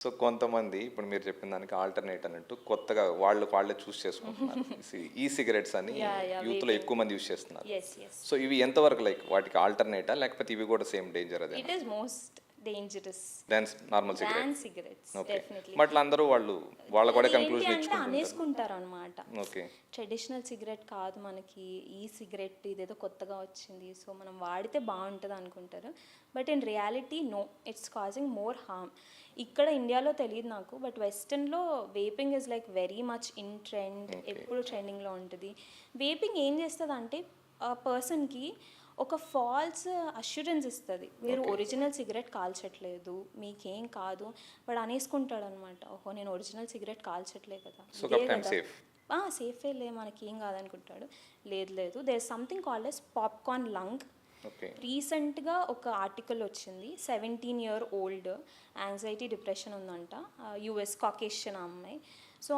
So కొంతమంది ఇప్పుడు మీరు చెప్పిన దానికి ఆల్టర్నేట్ అన్నట్టు కొత్తగా వాళ్ళు వాళ్ళే చూస్ చేసుకుంటున్నారు. ఈ సిగరెట్స్ అని యూత్లో ఎక్కువ మంది యూస్ చేస్తున్నారు. సో ఇవి ఎంతవరకు లైక్ వాటికి ఆల్టర్నేటా లేకపోతే ఇవి కూడా సేమ్ డేంజర్ అదే it is most dangerous normal cigarettes okay definitely but అందరూ వాళ్ళు వాళ్ళ కూడా కంక్లూజన్ ఇచ్చుకుంటారు అనేసుకుంటారు అనమాట ఓకే ట్రెడిషనల్ సిగరెట్ కాదు మనకి ఈ సిగరెట్ ఇదేదో కొత్తగా వచ్చింది సో మనం వాడితే బాగుంటుంది అనుకుంటారు. But in reality no it's causing more harm ఇక్కడ ఇండియాలో తెలియదు నాకు but వెస్టర్న్లో vaping is like very much in trend ఎప్పుడు ట్రెండింగ్లో ఉంటుంది. వేపింగ్ ఏం చేస్తుంది అంటే పర్సన్కి ఒక ఫాల్స్ అష్యూరెన్స్ ఇస్తుంది. మీరు ఒరిజినల్ సిగరెట్ కాల్చట్లేదు మీకేం కాదు వాడు అనేసుకుంటాడు అనమాట ఓహో నేను ఒరిజినల్ సిగరెట్ కాల్చట్లే కదా. సేఫ్ లే మనకి ఏం కాదనుకుంటాడు. లేదు లేదు. There something called as popcorn lung రీసెంట్గా ఒక ఆర్టికల్ వచ్చింది. Seventeen year old anxiety depression ఉందంట. యుఎస్ కాకేషియన్ అమ్మాయి. సో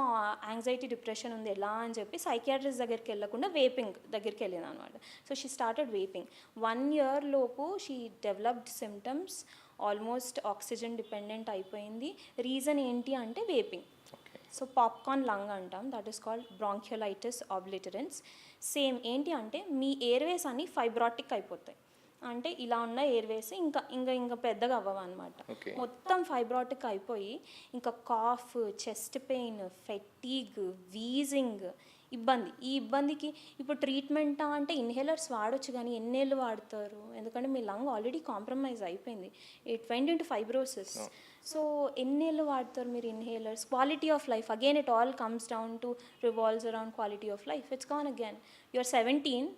యాంగ్జైటీ డిప్రెషన్ ఉంది ఎలా అని చెప్పి సైకియాట్రిస్ట్ దగ్గరికి వెళ్ళకుండా వేపింగ్ దగ్గరికి వెళ్ళింది అనమాట so she started vaping one year లోపు she developed symptoms almost oxygen dependent అయిపోయింది. రీజన్ ఏంటి అంటే వేపింగ్ సో పాప్కార్న్ లంగ్ అంటాం that is called bronchiolitis obliterans same ఏంటి అంటే మీ ఎయిర్వేస్ అన్ని ఫైబ్రాటిక్ అయిపోతాయి. అంటే ఇలా ఉన్న ఎయిర్వేస్ ఇంకా ఇంకా ఇంకా పెద్దగా అవ్వవు అనమాట. మొత్తం ఫైబ్రాటిక్ అయిపోయి ఇంకా cough chest pain fatigue wheezing ఇబ్బంది. ఈ ఇబ్బందికి ఇప్పుడు ట్రీట్మెంటా అంటే ఇన్హేలర్స్ వాడొచ్చు కానీ ఎన్నేళ్ళు వాడతారు? ఎందుకంటే మీ లంగ్ ఆల్రెడీ కాంప్రమైజ్ అయిపోయింది. It went into fibrosis. So ఎన్నేళ్ళు వాడతారు మీరు inhalers? Quality of life. Again it all comes down to revolves around quality of life it's gone again you are seventeen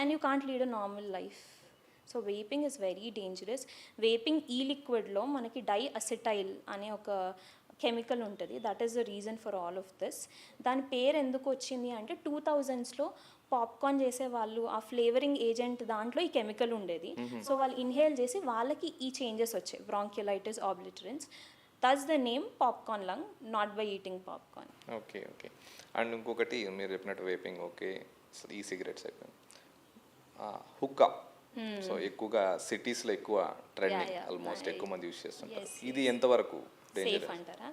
and you can't lead a normal life so vaping is very dangerous vaping ఈ లిక్విడ్లో మనకి diacetyl అనే ఒక chemical ఉంటుంది. That is the reason for all of this దాని పేరు ఎందుకు వచ్చింది అంటే టూ థౌజండ్స్లో పాప్కార్న్ చేసే వాళ్ళు ఆ ఫ్లేవరింగ్ ఏజెంట్ దాంట్లో ఈ కెమికల్ ఉండేది. సో వాళ్ళు ఇన్హేల్ చేసి వాళ్ళకి ఈ చేంజెస్ వచ్చాయి. Bronchiolitis obliterans that's the name popcorn lung not by eating popcorn okay okay and ఇంకొకటి మీరు చెప్పినట్టు వేపింగ్ ఓకే ఈ సిగరెట్స్ అయిపోయింది హుక్కా సో ఎక్కువగా సిటీస్లో ఎక్కువ ట్రెండింగ్. ఆల్మోస్ట్ ఎక్కువ మంది యూస్ చేస్తుంటారు. ఇది ఎంతవరకు సేఫ్ అంటారా?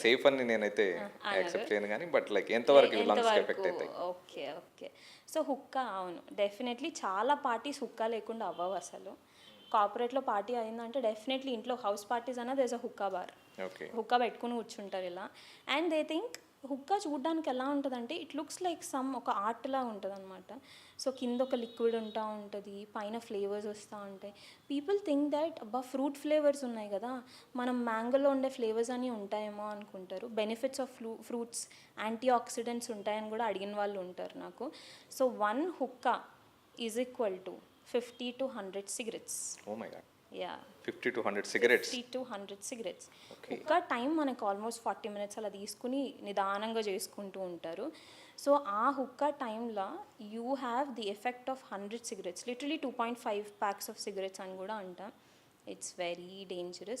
సేఫ్ అని నేనైతే యాక్సెప్ట్ చేయను కానీ బట్ లైక్ ఎంతవరకు లంగ్స్ ఎఫెక్ట్ అవుతాయి ఓకే ఓకే సో హుక్కా అవును. డెఫినెట్లీ చాలా పార్టీస్ హుక్కా లేకుండా అవ్వవు అసలు. కార్పొరేట్లో పార్టీ అయిందంటే డెఫినెట్లీ ఇంట్లో హౌస్ పార్టీస్ అన్న there's a hookah bar okay hookah పెట్టుకుని కూర్చుంటారు ఇలా. అండ్ దే థింక్ హుక్కా చూడడానికి ఎలా ఉంటుందంటే ఇట్ లుక్స్ లైక్ సమ్ ఒక ఆర్ట్ లాగా ఉంటుంది అనమాట సో కింద ఒక లిక్విడ్ ఉంటా ఉంటుంది పైన ఫ్లేవర్స్ వస్తూ ఉంటాయి. పీపుల్ థింక్ దట్ అబ్బా ఫ్రూట్ ఫ్లేవర్స్ ఉన్నాయి కదా మనం మ్యాంగోలో ఉండే ఫ్లేవర్స్ అని ఉంటాయేమో అనుకుంటారు. Benefits of flu fruits antioxidants ఉంటాయని కూడా అడిగిన వాళ్ళు ఉంటారు నాకు. So one hookah is equal to fifty to hundred cigarettes oh my god yeah fifty to hundred cigarettes fifty to hundred cigarettes. ఒక్క టైం మనకు ఆల్మోస్ట్ ఫార్టీ మినిట్స్ అలా తీసుకుని నిదానంగా చేసుకుంటూ ఉంటారు. సో ఆ హుక్క టైంలో you have the effect of hundred cigarettes. Literally two point five packs of cigarettes అని కూడా అంటాం. It's very dangerous